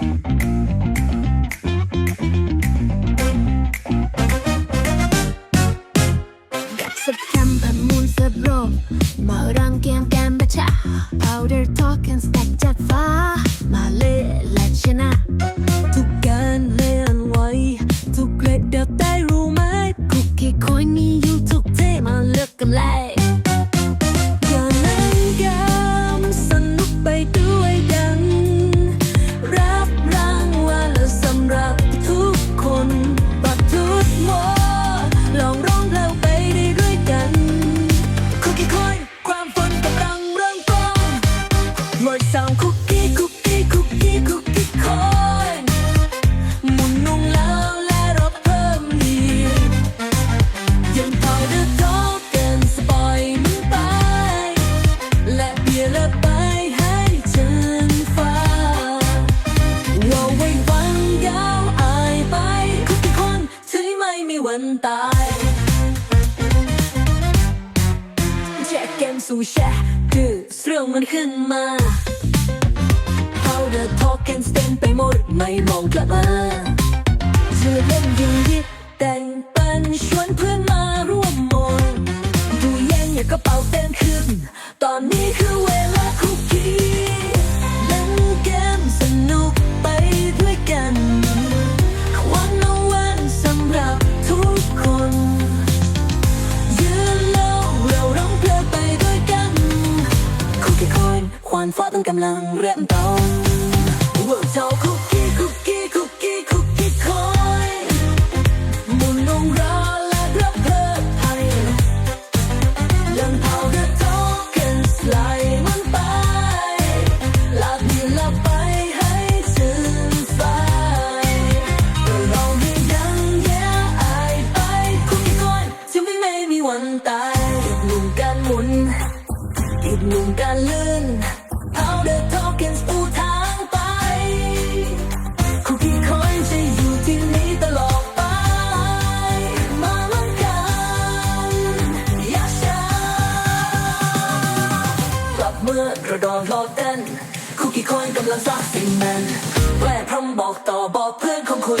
กับสับแคมผัดมูลสับโรมมารังเกียงแกมบัชะ powder talk and stack จัดฟ้า มาเล่และชนะ ทุกการเลื่นไหวทุกเกรดเดับได้รู้ไหมคุกกี้คอยมีอยู่ทุกเทมาเลือกกันเลย ยร์และไปให้ฉันฟังว่าไว้วันยาวอายไปคุกกี้คนที่ไม่มีวันตายแจกเกมสู่แชร์คือเรื่องมันขึ้นมา Powder talk and stand ไปหมดไม่มองกลับมาเธอเล่นยิงยิแต่งปันชวนเพื่อนมา ควันฟ้าตั้งกำลังเริ่มต้นเวิร์กเจ้าคู่ หนึ่งการลื่น Powder tokens ปูทางไป คุกกี้คอยจะอยู่ที่นี้ตลอดไป มาลังกันอยากชากลับเมื่อกระดองรอเต้น คุกกี้คอยกำลังสร้างสิ่งแมนแปลพร้อมบอกต่อบอกเพื่อนของคุณ